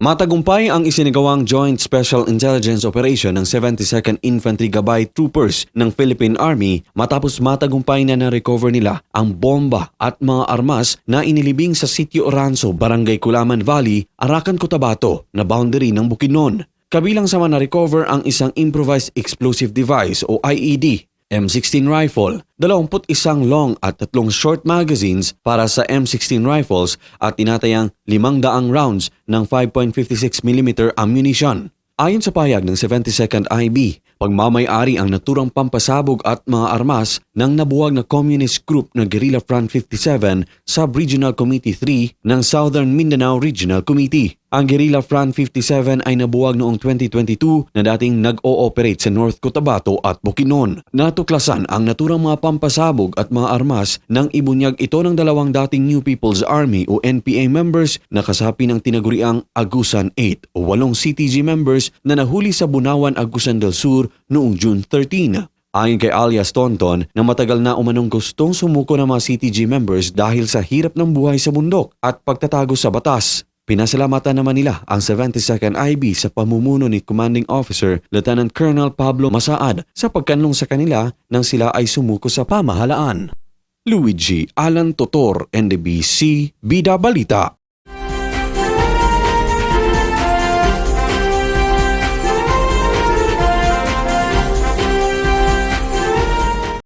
Matagumpay ang isinagawang Joint Special Intelligence Operation ng 72nd Infantry Gabay Troopers ng Philippine Army matapos matagumpay na na-recover nila ang bomba at mga armas na inilibing sa Sitio Oranzo, Barangay Kulaman Valley, Arakan, Cotabato na boundary ng Bukidnon. Kabilang sa mga na-recover ang isang Improvised Explosive Device o IED, M16 rifle, 21 long at tatlong short magazines para sa M16 rifles at tinatayang 500 rounds ng 5.56mm ammunition. Ayon sa payag ng 72nd IB, pagmamayari ang naturang pampasabog at mga armas ng nabuwag na Communist Group na Guerrilla Front 57 Sub-Regional Committee 3 ng Southern Mindanao Regional Committee. Ang Guerrilla Front 57 ay nabuwag noong 2022 na dating nag-ooperate sa North Cotabato at Bukidnon. Natuklasan ang naturang mga pampasabog at mga armas nang ibunyag ito ng dalawang dating New People's Army o NPA members na kasapi ng tinaguriang Agusan 8 o walong CTG members na nahuli sa Bunawan, Agusan del Sur noong June 13. Ayon kay alias Tonton na matagal na umanong gustong sumuko ng mga CTG members dahil sa hirap ng buhay sa bundok at pagtatago sa batas. Pinasalamatan naman nila ang 72nd IB sa pamumuno ni Commanding Officer Lieutenant Colonel Pablo Masaad sa pagkanlong sa kanila nang sila ay sumuko sa pamahalaan. Luigi Alan Totor, NDBC, Bida Balita.